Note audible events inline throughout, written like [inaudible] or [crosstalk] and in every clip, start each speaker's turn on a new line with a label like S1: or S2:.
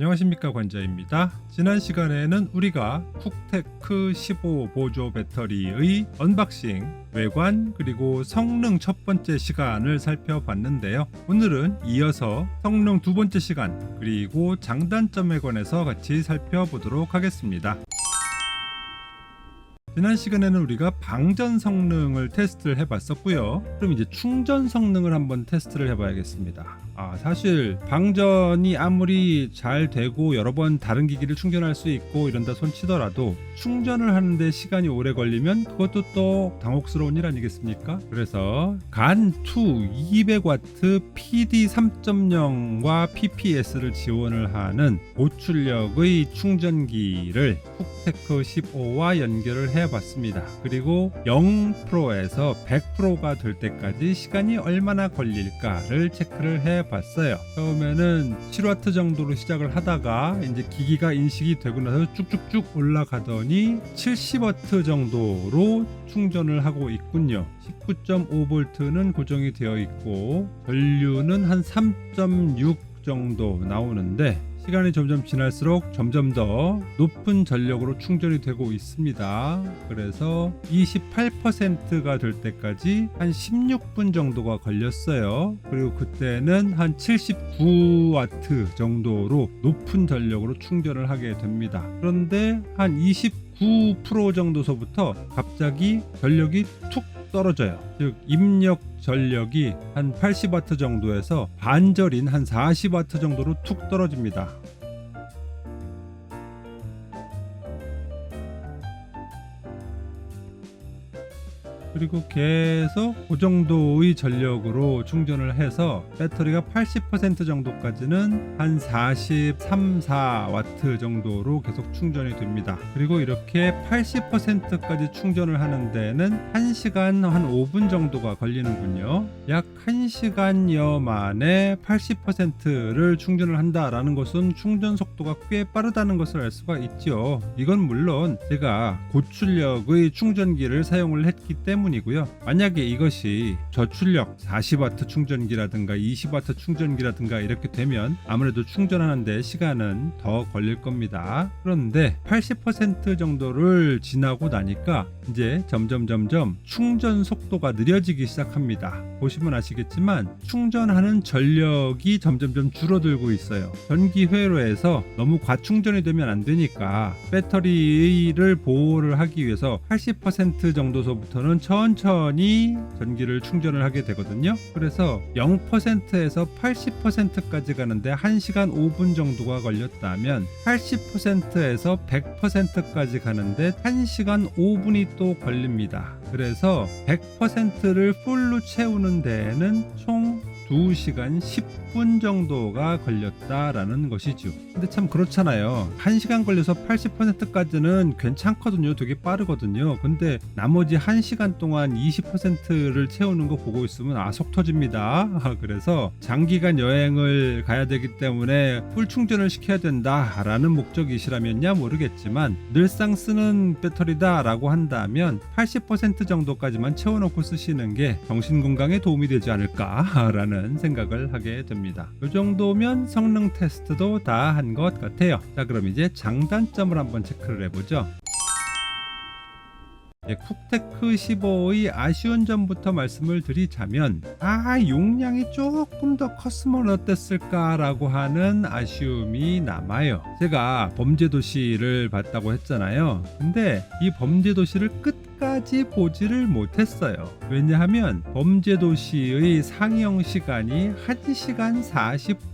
S1: 안녕하십니까 관자입니다. 지난 시간에는 우리가 쿡테크 15 보조 배터리의 언박싱, 외관 그리고 성능 첫 번째 시간을 살펴봤는데요. 오늘은 이어서 성능 두 번째 시간 그리고 장단점에 관해서 같이 살펴보도록 하겠습니다. 지난 시간에는 우리가 방전 성능을 테스트를 해봤었고요. 그럼 이제 충전 성능을 한번 테스트를 해봐야겠습니다. 아, 사실 방전이 아무리 잘 되고 여러 번 다른 기기를 충전할 수 있고 이런다 손치더라도 충전을 하는데 시간이 오래 걸리면 그것도 또 당혹스러운 일 아니겠습니까? 그래서 간2 200W PD 3.0과 PPS를 지원을 하는 고출력의 충전기를 쿡테크 15와 연결을 해봤습니다. 그리고 0%에서 100%가 될 때까지 시간이 얼마나 걸릴까를 체크를 해봤 어요. 처음에는 7W 정도로 시작을 하다가 이제 기기가 인식이 되고 나서 쭉쭉쭉 올라가더니 70W 정도로 충전을 하고 있군요. 19.5V는 고정이 되어 있고 전류는 한 3.6 정도 나오는데 시간이 점점 지날수록 점점 더 높은 전력으로 충전이 되고 있습니다. 그래서 28%가 될 때까지 한 16분 정도가 걸렸어요. 그리고 그때는 한 79W 정도로 높은 전력으로 충전을 하게 됩니다. 그런데 한29% 정도서부터 갑자기 전력이 툭 떨어져요. 즉 입력 전력이 한 80W 정도에서 반절인 한 40W 정도로 툭 떨어집니다. 그리고 계속 그 정도의 전력으로 충전을 해서 배터리가 80% 정도까지는 한 43, 4와트 정도로 계속 충전이 됩니다. 그리고 이렇게 80%까지 충전을 하는 데는 1시간 한 5분 정도가 걸리는군요. 약 1시간여 만에 80%를 충전을 한다라는 것은 충전 속도가 꽤 빠르다는 것을 알 수가 있죠. 이건 물론 제가 고출력의 충전기를 사용을 했기 때문에 때문이고요. 만약에 이것이 저출력 40W 충전기라든가 20W 충전기라든가 이렇게 되면 아무래도 충전하는데 시간은 더 걸릴 겁니다. 그런데 80% 정도를 지나고 나니까 이제 점점 점점 충전 속도가 느려지기 시작합니다. 보시면 아시겠지만 충전하는 전력이 점점점 줄어들고 있어요. 전기 회로에서 너무 과충전이 되면 안 되니까 배터리를 보호를 하기 위해서 80% 정도서부터는 천천히 전기를 충전을 하게 되거든요. 그래서 0%에서 80%까지 가는데 1시간 5분 정도가 걸렸다면 80%에서 100%까지 가는데 1시간 5분이 또 걸립니다. 그래서 100%를 풀로 채우는 데에는 총 2시간 10분 정도가 걸렸다라는 것이죠. 근데 참 그렇잖아요. 1시간 걸려서 80%까지는 괜찮거든요. 되게 빠르거든요. 근데 나머지 1시간 동안 20%를 채우는 거 보고 있으면 아 속 터집니다. [laughs] 그래서 장기간 여행을 가야 되기 때문에 풀 충전을 시켜야 된다라는 목적이시라면야 모르겠지만 늘상 쓰는 배터리다라고 한다면 80% 정도까지만 채워놓고 쓰시는 게 정신 건강에 도움이 되지 않을까라는 생각을 하게 됩니다. 이 정도면 성능 테스트도 다 한 것 같아요. 자, 그럼 이제 장단점을 한번 체크를 해보죠. 예, 쿡테크 15의 아쉬운 점부터 말씀을 드리자면 아 용량이 조금 더 컸으면 어땠을까라고 하는 아쉬움이 남아요. 제가 범죄도시를 봤다고 했잖아요. 근데 이 범죄도시를 끝 까지 보지를 못했어요. 왜냐하면 범죄도시의 상영 시간이 1시간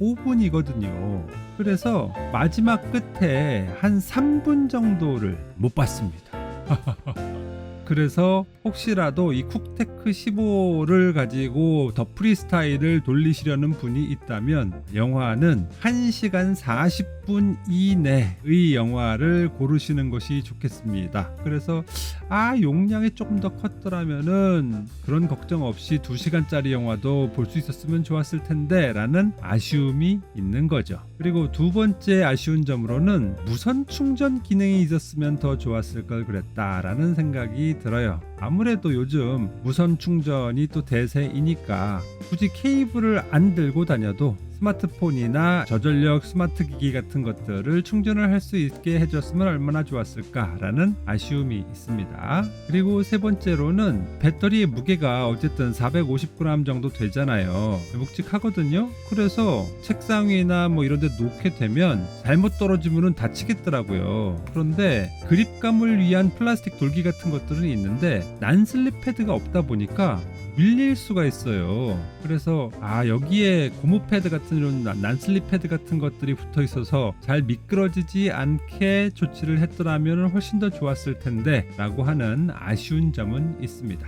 S1: 45분이거든요. 그래서 마지막 끝에 한 3분 정도를 못 봤습니다. [laughs] 그래서 혹시라도 이 쿡테크 15를 가지고 더 프리스타일을 돌리시려는 분이 있다면 영화는 1시간 40분 이내의 영화를 고르시는 것이 좋겠습니다. 그래서 아 용량이 조금 더 컸더라면은 그런 걱정 없이 2시간짜리 영화도 볼 수 있었으면 좋았을 텐데 라는 아쉬움이 있는 거죠. 그리고 두 번째 아쉬운 점으로는 무선 충전 기능이 있었으면 더 좋았을 걸 그랬다라는 생각이 들어요. 아무래도 요즘 무선 충전이 또 대세이니까 굳이 케이블을 안 들고 다녀도 스마트폰이나 저전력 스마트 기기 같은 것들을 충전을 할 수 있게 해줬으면 얼마나 좋았을까라는 아쉬움이 있습니다. 그리고 세 번째로는 배터리의 무게가 어쨌든 450g 정도 되잖아요. 묵직하거든요. 그래서 책상 위나 뭐 이런 데 놓게 되면 잘못 떨어지면 다치겠더라고요. 그런데 그립감을 위한 플라스틱 돌기 같은 것들은 있는데 난슬립 패드가 없다 보니까 밀릴 수가 있어요. 그래서 아 여기에 고무 패드 같은 이런 난- 난슬립 패드 같은 것들이 붙어 있어서 잘 미끄러지지 않게 조치를 했더라면 훨씬 더 좋았을 텐데라고 하는 아쉬운 점은 있습니다.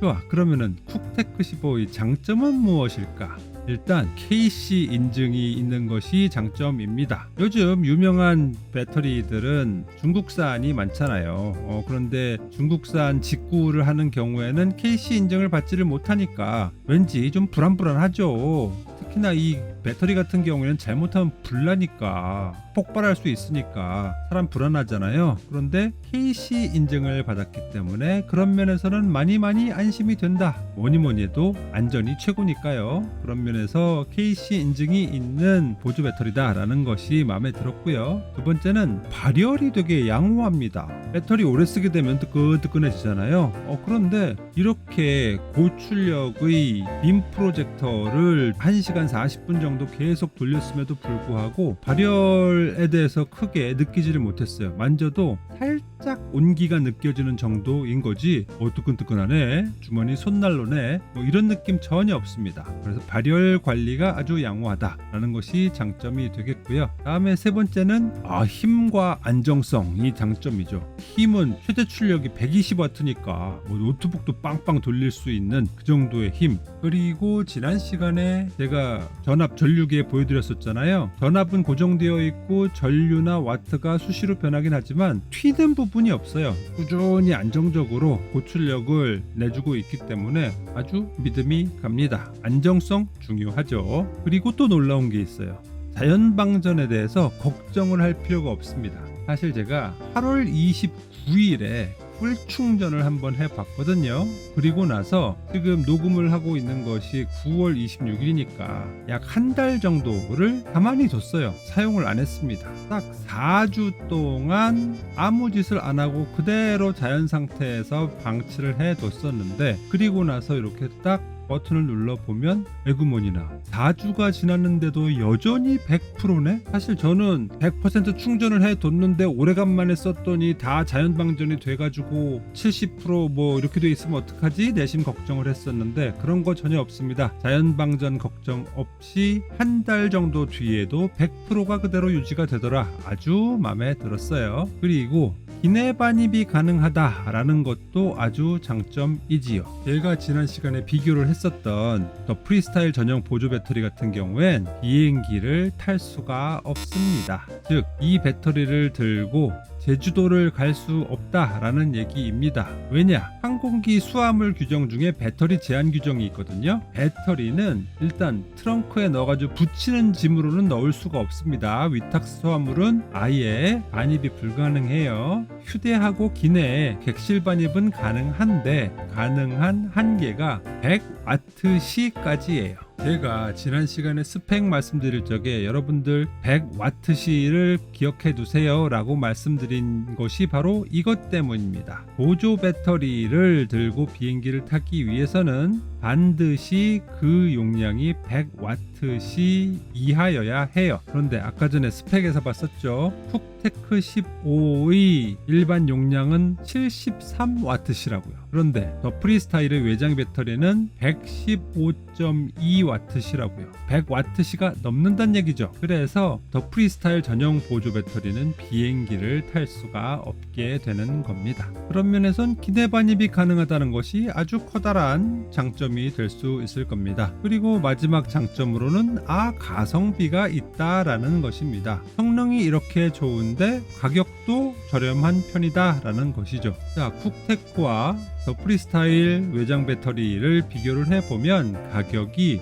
S1: 좋아 그러면은 쿡테크 15의 장점은 무엇일까? 일단 KC 인증이 있는 것이 장점입니다. 요즘 유명한 배터리들은 중국산이 많잖아요. 어, 그런데 중국산 직구를 하는 경우에는 KC 인증을 받지를 못하니까 왠지 좀 불안불안하죠. 특히나 이 배터리 같은 경우에는 잘못하면 불나니까 폭발할 수 있으니까 사람 불안하잖아요. 그런데 KC 인증을 받았기 때문에 그런 면에서는 많이 많이 안심이 된다. 뭐니 뭐니 해도 안전이 최고니까요. 그런 면에서 KC 인증이 있는 보조 배터리다라는 것이 마음에 들었고요. 두 번째는 발열이 되게 양호합니다. 배터리 오래 쓰게 되면 뜨끈뜨끈해지잖아요. 어, 그런데 이렇게 고출력의 빔 프로젝터를 1시간 40분 정도 계속 돌렸음에도 불구하고 발열에 대해서 크게 느끼지를 못했어요. 만져도 살짝 온기가 느껴지는 정도인 거지. 어, 뜨끈뜨끈하네. 주머니 손난로네. 뭐 이런 느낌 전혀 없습니다. 그래서 발열 관리가 아주 양호하다라는 것이 장점이 되겠고요. 다음에 세 번째는 아, 힘과 안정성이 장점이죠. 힘은 최대 출력이 120W니까 뭐 노트북도 빵빵 돌릴 수 있는 그 정도의 힘. 그리고 지난 시간에 제가 전압 전류계 보여드렸었잖아요. 전압은 고정되어 있고 전류나 와트가 수시로 변하긴 하지만 튀는 부분이 없어요. 꾸준히 안정적으로 고출력을 내주고 있기 때문에 아주 믿음이 갑니다. 안정성 중요하죠. 그리고 또 놀라운 게 있어요. 자연방전에 대해서 걱정을 할 필요가 없습니다. 사실 제가 8월 29일에 풀 충전을 한번 해봤거든요. 그리고 나서 지금 녹음을 하고 있는 것이 9월 26일이니까 약 한 달 정도를 가만히 뒀어요. 사용을 안 했습니다. 딱 4주 동안 아무 짓을 안 하고 그대로 자연 상태에서 방치를 해뒀었는데 그리고 나서 이렇게 딱 버튼을 눌러보면 에그머니나 4주가 지났는데도 여전히 100%네? 사실 저는 100% 충전을 해뒀는데 오래간만에 썼더니 다 자연방전이 돼가지고 70%뭐 이렇게 돼 있으면 어떡하지? 내심 걱정을 했었는데 그런 거 전혀 없습니다. 자연방전 걱정 없이 한 달 정도 뒤에도 100%가 그대로 유지가 되더라. 아주 마음에 들었어요. 그리고 기내 반입이 가능하다라는 것도 아주 장점이지요. 제가 지난 시간에 비교를 했었던 더 프리스타일 전용 보조 배터리 같은 경우엔 비행기를 탈 수가 없습니다. 즉, 이 배터리를 들고 제주도를 갈 수 없다라는 얘기입니다. 왜냐? 항공기 수화물 규정 중에 배터리 제한 규정이 있거든요. 배터리는 일단 트렁크에 넣어가지고 붙이는 짐으로는 넣을 수가 없습니다. 위탁 수화물은 아예 반입이 불가능해요. 휴대하고 기내에 객실 반입은 가능한데 가능한 한계가 100와트시까지예요. 제가 지난 시간에 스펙 말씀드릴 적에 여러분들 100와트시를 기억해 두세요 라고 말씀드린 것이 바로 이것 때문입니다. 보조 배터리를 들고 비행기를 타기 위해서는 반드시 그 용량이 100와트시 이하여야 해요. 그런데 아까 전에 스펙에서 봤었죠. 쿡테크 15의 일반 용량은 73와트시라고요. 그런데 더 프리스타일의 외장 배터리는 115.2와트시라고요. 100와트시가 넘는다는 얘기죠. 그래서 더 프리스타일 전용 보조 배터리는 비행기를 탈 수가 없게 되는 겁니다. 그런 면에선 기내 반입이 가능하다는 것이 아주 커다란 장점 이 될 수 있을 겁니다. 그리고 마지막 장점으로는 아 가성비가 있다라는 것입니다. 성능이 이렇게 좋은데 가격도 저렴한 편이다라는 것이죠. 자, 쿡테크와 더 프리스타일 외장 배터리를 비교를 해보면 가격이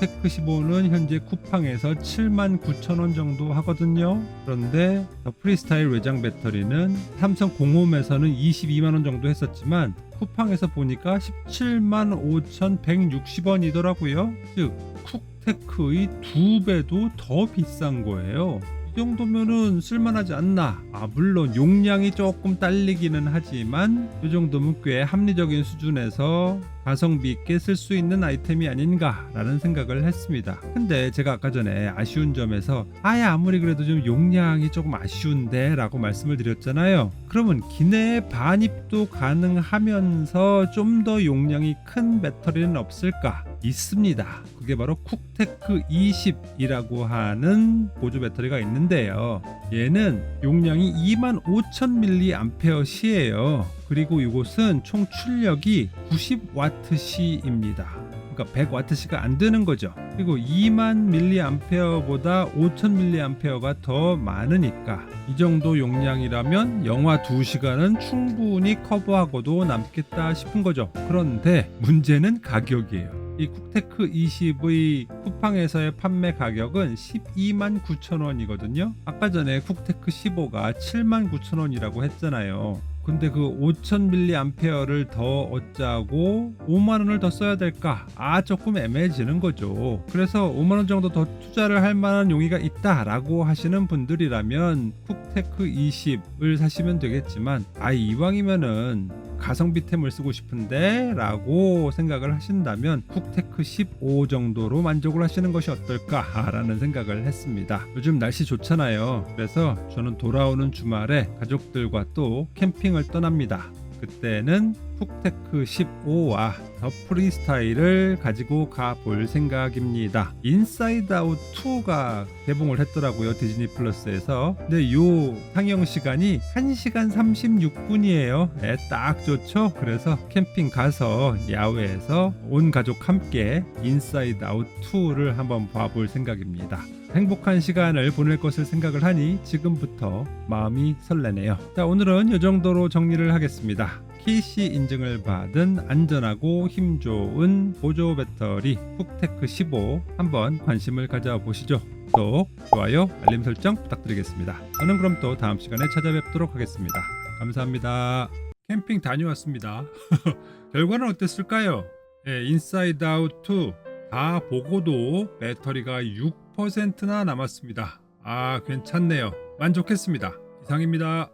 S1: 쿡테크 15는 현재 쿠팡에서 79,000원 정도 하거든요. 그런데 더 프리스타일 외장 배터리는 삼성 공홈에서는 22만원 정도 했었지만 쿠팡에서 보니까 17만 5,160원이더라고요. 즉 쿡테크의 두 배도 더 비싼 거예요. 이 정도면은 쓸만하지 않나? 아 물론 용량이 조금 딸리기는 하지만 이 정도면 꽤 합리적인 수준에서 가성비 있게 쓸 수 있는 아이템이 아닌가라는 생각을 했습니다. 근데 제가 아까 전에 아쉬운 점에서 아예 아무리 그래도 좀 용량이 조금 아쉬운데 라고 말씀을 드렸잖아요. 그러면 기내에 반입도 가능하면서 좀 더 용량이 큰 배터리는 없을까? 있습니다. 그게 바로 쿡테크 20이라고 하는 보조 배터리가 있는데요. 얘는 용량이 25,000mAh예요. 그리고 이곳은 총 출력이 90W시입니다. 그러니까 100W시가 안 되는 거죠. 그리고 2만 mAh보다 5,000mAh가 더 많으니까 이 정도 용량이라면 영화 2시간은 충분히 커버하고도 남겠다 싶은 거죠. 그런데 문제는 가격이에요. 이 쿡테크 20의 쿠팡에서의 판매 가격은 12만 9천 원이거든요. 아까 전에 쿡테크 15가 7만 9천 원이라고 했잖아요. 근데 그 5000mAh를 더 얻자고 5만 원을 더 써야 될까? 아 조금 애매해지는 거죠. 그래서 5만 원 정도 더 투자를 할 만한 용의가 있다 라고 하시는 분들이라면 쿡테크 20을 사시면 되겠지만 아 이왕이면은 가성비템을 쓰고 싶은데 라고 생각을 하신다면 쿡테크 15 정도로 만족을 하시는 것이 어떨까라는 생각을 했습니다. 요즘 날씨 좋잖아요. 그래서 저는 돌아오는 주말에 가족들과 또 캠핑을 떠납니다. 그때는 쿡테크 15와 더 프리스타일을 가지고 가볼 생각입니다. 인사이드 아웃 2가 개봉을 했더라고요. 디즈니 플러스에서. 근데 요 상영 시간이 1시간 36분이에요. 네, 딱 좋죠? 그래서 캠핑 가서 야외에서 온 가족 함께 인사이드 아웃 2를 한번 봐볼 생각입니다. 행복한 시간을 보낼 것을 생각을 하니 지금부터 마음이 설레네요. 자, 오늘은 이 정도로 정리를 하겠습니다. KC 인증을 받은 안전하고 힘 좋은 보조 배터리 쿡테크 15 한번 관심을 가져보시죠. 구독, 좋아요, 알림 설정 부탁드리겠습니다. 저는 그럼 또 다음 시간에 찾아뵙도록 하겠습니다. 감사합니다. 캠핑 다녀왔습니다. [laughs] 결과는 어땠을까요? 네, 인사이드 아웃 2 다 보고도 배터리가 6%나 남았습니다. 아, 괜찮네요. 만족했습니다. 이상입니다.